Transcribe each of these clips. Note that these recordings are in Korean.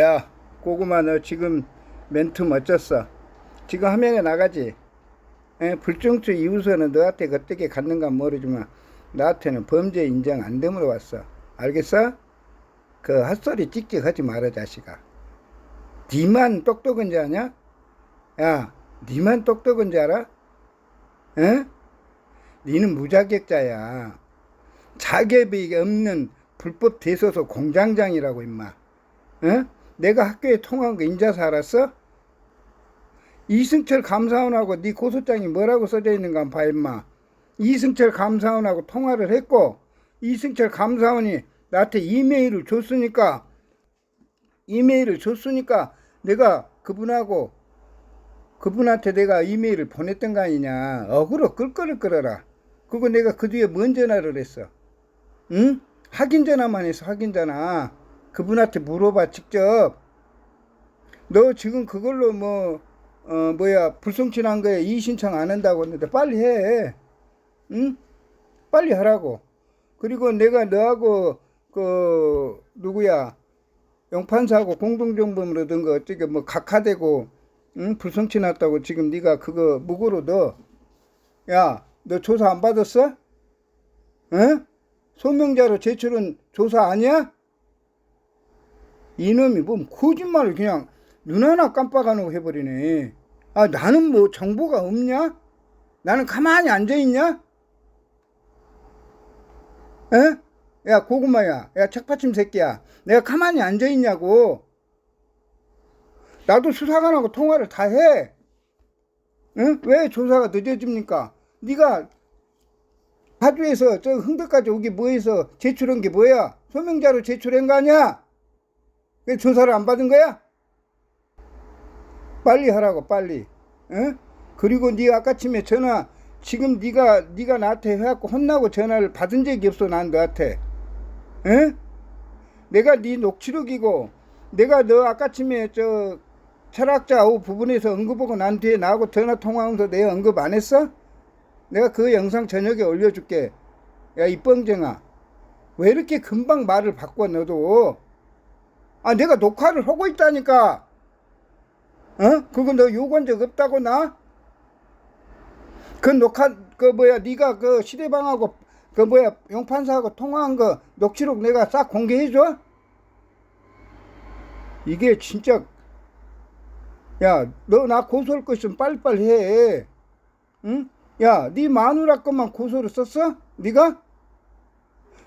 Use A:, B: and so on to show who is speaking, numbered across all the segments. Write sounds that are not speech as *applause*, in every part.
A: 야, 고구마 너 지금 멘트 멋졌어. 지금 화면에 나가지? 에, 불정치 이후서는 너한테 어떻게 갔는가 모르지만 나한테는 범죄 인정 안 됨으로 왔어. 알겠어? 그 헛소리 찍찍 하지 마라 자식아. 니만 똑똑한 줄 아냐? 야, 니만 똑똑한 줄 알아? 에? 니는 무자격자야. 자격이 없는 불법 대소서 공장장이라고 임마. 어? 내가 학교에 통한 거 인자서 알았어? 이승철 감사원하고 네 고소장이 뭐라고 써져 있는가 봐 임마. 이승철 감사원하고 통화를 했고 이승철 감사원이 나한테 이메일을 줬으니까 이메일을 줬으니까 내가 그분하고 그분한테 내가 이메일을 보냈던 거 아니냐. 어그로 끌끌을 끌어라. 그거 내가 그 뒤에 뭔 전화를 했어. 응? 확인 전화만 해서 확인 전화. 그분한테 물어봐 직접. 너 지금 그걸로 뭐, 어, 뭐야, 불성친한 거에 이의 신청 안 한다고 했는데 빨리 해. 응? 빨리 하라고. 그리고 내가 너하고, 그, 누구야, 용판사하고 공동정범으로 든거 어떻게 뭐 각하되고, 응? 불성치 났다고 지금 네가 그거 무고로 넣어. 야, 너 조사 안 받았어? 응? 소명자로 제출은 조사 아니야? 이놈이 뭐 거짓말을 그냥 눈 하나 깜빡 안 하고 해버리네. 아, 나는 뭐 정보가 없냐? 나는 가만히 앉아있냐? 에? 야, 고구마야. 야, 책받침 새끼야. 내가 가만히 앉아있냐고. 나도 수사관하고 통화를 다 해. 응? 왜 조사가 늦어집니까? 네가 파주에서 저 흥덕까지 오기 뭐해서 제출한 게 뭐야? 소명자로 제출한 거 아니야? 왜 조사를 안 받은 거야? 빨리 하라고 빨리. 응? 그리고 네 아까침에 전화 지금 네가 네가 나한테 해갖고 혼나고 전화를 받은 적이 없어 난 너한테. 응? 내가 네 녹취록이고 내가 너 아까침에 저 철학자 오 부분에서 언급하고 난 뒤에 나하고 전화 통화하면서 내 언급 안 했어? 내가 그 영상 저녁에 올려줄게. 야, 이 뻥쟁아. 왜 이렇게 금방 말을 바꿔, 너도? 아, 내가 녹화를 하고 있다니까. 어? 그거 너 요구한 적 없다고, 나? 그 녹화, 그 뭐야, 네가 그 시대방하고 그 뭐야, 용판사하고 통화한 거 녹취록 내가 싹 공개해 줘? 이게 진짜, 야, 너 나 고소할 거 있으면 빨리빨리 해. 응? 야, 네 마누라 것만 고소를 썼어? 네가?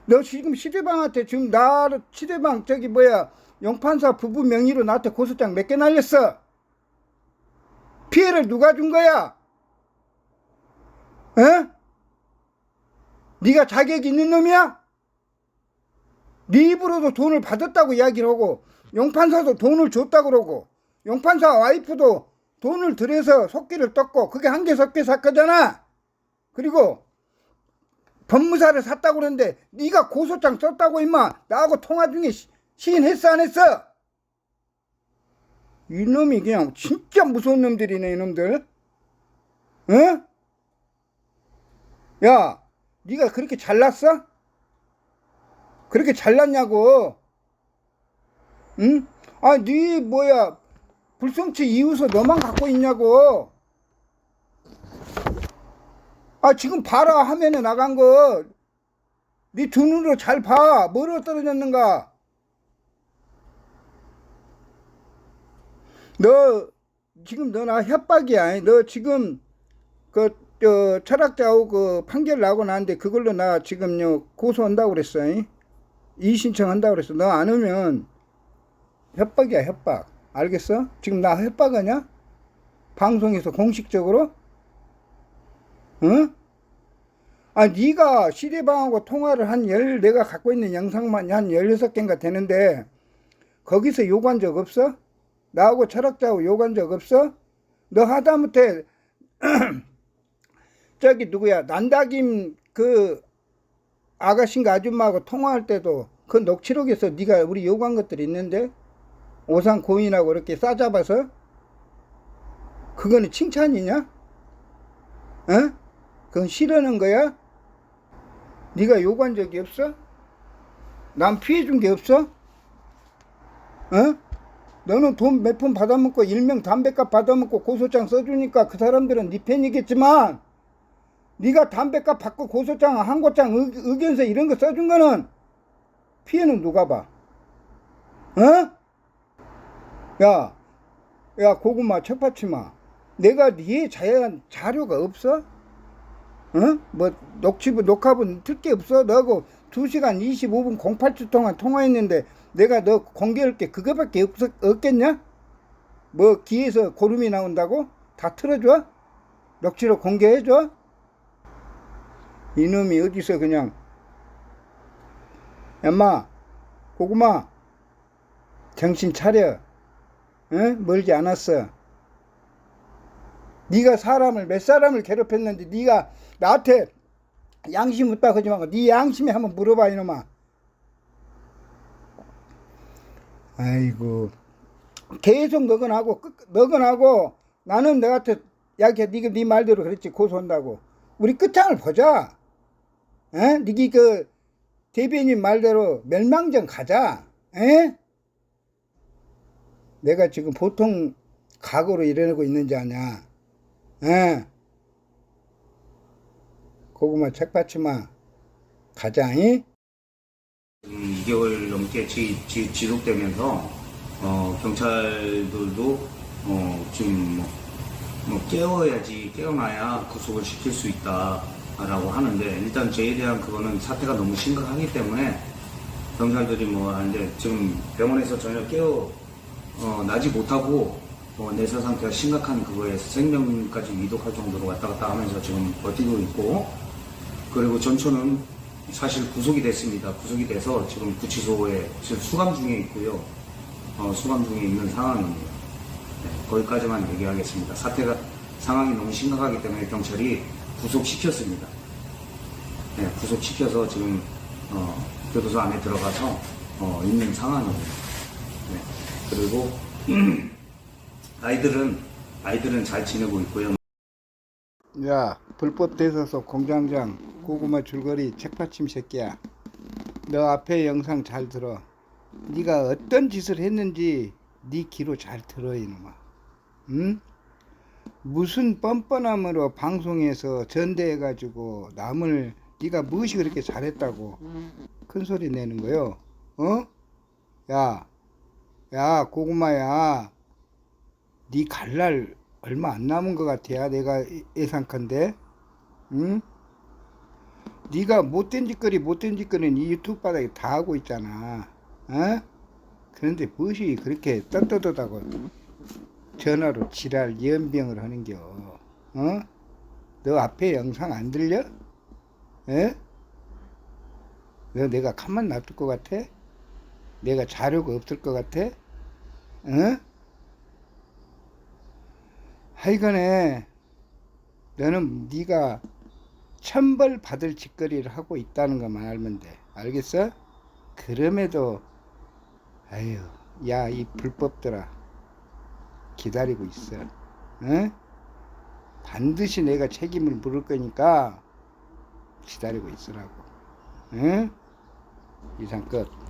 A: 너 지금 시대방한테 지금 나 시대방 저기 뭐야 용판사 부부 명의로 나한테 고소장 몇 개 날렸어? 피해를 누가 준 거야? 어? 네가 자격 있는 놈이야? 네 입으로도 돈을 받았다고 이야기를 하고 용판사도 돈을 줬다고 그러고 용판사 와이프도 돈을 들여서 속기를 떴고 그게 한 개 섞여 샀거잖아. 그리고 법무사를 샀다고 그러는데 네가 고소장 썼다고 임마 나하고 통화 중에 시- 시인했어 안 했어? 이놈이 그냥 진짜 무서운 놈들이네 이놈들. 어? 야, 네가 그렇게 잘났어? 그렇게 잘났냐고? 응? 아, 네 뭐야 불성치 이웃서 너만 갖고 있냐고? 아 지금 봐라 화면에 나간 거. 네두 눈으로 잘 봐. 뭐로 떨어졌는가? 너 지금 너 나 협박이야. 너 지금 그 저 철학자하고 그 판결 나고 나는데 그걸로 나 지금 요 고소한다고 그랬어. 이의 신청한다고 그랬어. 너 안 오면 협박이야 협박. 알겠어? 지금 나 협박하냐? 방송에서 공식적으로? 응? 아, 네가 시대방하고 통화를 한 열, 내가 갖고 있는 영상만 한 16개인가 되는데, 거기서 요구한 적 없어? 나하고 철학자하고 요구한 적 없어? 너 하다못해, *clears throat* 저기 누구야, 난다김 그 아가씨인가 아줌마하고 통화할 때도 그 녹취록에서 네가 우리 요구한 것들이 있는데, 오상 고인하고 이렇게 싸잡아서? 그거는 칭찬이냐? 어? 그건 싫어하는 거야? 네가 요구한 적이 없어? 남 피해 준 게 없어? 어? 너는 돈 몇 푼 받아먹고 일명 담배값 받아먹고 고소장 써주니까 그 사람들은 네 편이겠지만 네가 담배값 받고 고소장 항고장 의, 의견서 이런 거 써준 거는 피해는 누가 봐? 어? 야, 야 고구마 책받치마 내가 네 자연 자료가 없어? 어? 뭐 녹취부 녹화본 틀 게 없어? 너하고 2시간 25분 08초 동안 통화했는데 내가 너 공개할 게 그거밖에 없, 없겠냐? 뭐 귀에서 고름이 나온다고? 다 틀어줘? 녹취로 공개해줘? 이놈이 어디서 그냥 엄마 고구마 정신 차려 응? 멀지 않았어 네가 사람을 몇 사람을 괴롭혔는지 네가 나한테 양심 없다 그러지 말고 네 양심에 한번 물어봐 이놈아. 아이고. 계속 너건하고 끝 너건하고 나는 너한테 야걔 네가 네 말대로 그랬지. 고소한다고. 우리 끝장을 보자. 에? 니기 그 대변인 말대로 멸망전 가자. 에? 내가 지금 보통 각오로 일어나고 있는지 아냐. 에? 고구마 책받치마 가자 이?
B: 음, 2개월 넘게 지, 지, 지 속되면서 어, 경찰들도 어, 지금 뭐, 뭐 깨워야지 깨어나야 구속을 시킬 수 있다라고 하는데 일단 저에 대한 그거는 사태가 너무 심각하기 때문에 경찰들이 뭐 하는데 지금 병원에서 전혀 깨어 어, 나지 못하고 어, 내사 상태가 심각한 그거에서 생명까지 위독할 정도로 왔다 갔다 하면서 지금 버티고 있고 그리고 전초는 사실 구속이 됐습니다. 구속이 돼서 지금 구치소에 지금 수감 중에 있고요. 어, 수감 중에 있는 상황입니다. 네, 거기까지만 얘기하겠습니다. 사태가 상황이 너무 심각하기 때문에 경찰이 구속시켰습니다. 네, 구속시켜서 지금 어, 교도소 안에 들어가서 어, 있는 상황입니다. 네, 그리고 *clears throat* 아이들은 아이들은 잘 지내고 있고요.
A: 야 불법 대서소 공장장 고구마 줄거리 책받침 새끼야. 너 앞에 영상 잘 들어. 네가 어떤 짓을 했는지 네 귀로 잘 들어 이놈아. 응? 무슨 뻔뻔함으로 방송에서 전대해 가지고 남을 네가 무엇이 그렇게 잘했다고 큰 소리 내는 거요? 어? 야, 야 고구마야. 네 갈날 얼마 안 남은 것 같아야 내가 예상컨대 응? 네가 못된 짓거리 못된 짓거리는 이 유튜브 바닥에 다 하고 있잖아 어? 그런데 무엇이 그렇게 떳떳하다고 전화로 지랄 연병을 하는겨 어? 너 앞에 영상 안 들려? 에? 너 내가 가만 놔둘 것 같아? 내가 자료가 없을 것 같아? 어? 하여간에 너는 네가 천벌 받을 짓거리를 하고 있다는 것만 알면 돼. 알겠어? 그럼에도 아유, 야 이 불법들아 기다리고 있어. 응? 반드시 내가 책임을 물을 거니까 기다리고 있으라고. 응? 이상 끝.